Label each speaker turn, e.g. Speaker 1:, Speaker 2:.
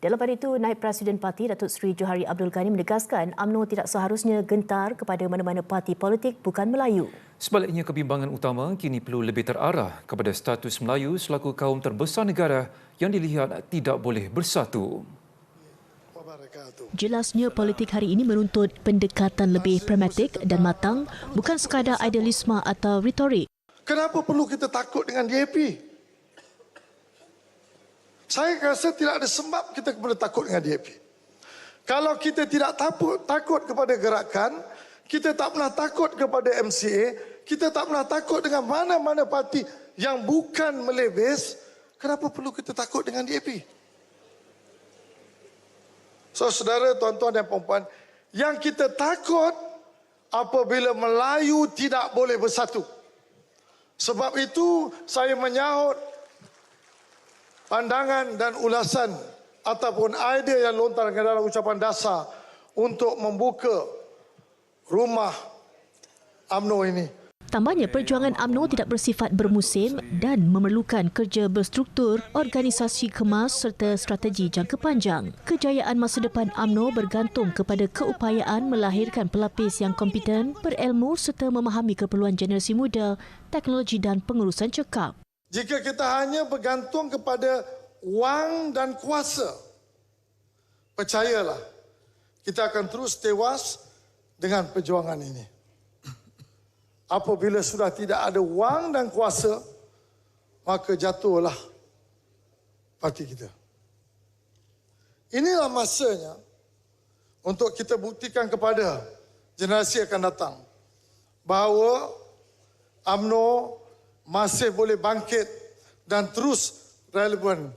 Speaker 1: Dalam pada itu, Naib Presiden Parti Datuk Seri Johari Abdul Ghani menegaskan UMNO tidak seharusnya gentar kepada mana-mana parti politik bukan Melayu.
Speaker 2: Sebaliknya, kebimbangan utama kini perlu lebih terarah kepada status Melayu selaku kaum terbesar negara yang dilihat tidak boleh bersatu.
Speaker 1: Jelasnya politik hari ini menuntut pendekatan lebih pragmatik dan matang, bukan sekadar idealisme atau retorik.
Speaker 3: Kenapa perlu kita takut dengan DAP? Saya rasa tidak ada sebab kita perlu takut dengan DAP. Kalau kita tidak takut, takut kepada gerakan, kita tak pernah takut kepada MCA, kita tak pernah takut dengan mana-mana parti yang bukan melebes, kenapa perlu kita takut dengan DAP? So, saudara, tuan-tuan dan puan yang kita takut apabila Melayu tidak boleh bersatu. Sebab itu, saya menyahut pandangan dan ulasan ataupun idea yang lontar dalam ucapan dasar untuk membuka rumah AMNO ini.
Speaker 1: Tambahnya, perjuangan AMNO tidak bersifat bermusim dan memerlukan kerja berstruktur, organisasi kemas serta strategi jangka panjang. Kejayaan masa depan AMNO bergantung kepada keupayaan melahirkan pelapis yang kompeten, berilmu serta memahami keperluan generasi muda, teknologi dan pengurusan cekap.
Speaker 3: Jika kita hanya bergantung kepada wang dan kuasa, percayalah, kita akan terus tewas dengan perjuangan ini. Apabila sudah tidak ada wang dan kuasa, maka jatuhlah parti kita. Inilah masanya untuk kita buktikan kepada generasi akan datang bahawa AMNO masih boleh bangkit dan terus relevan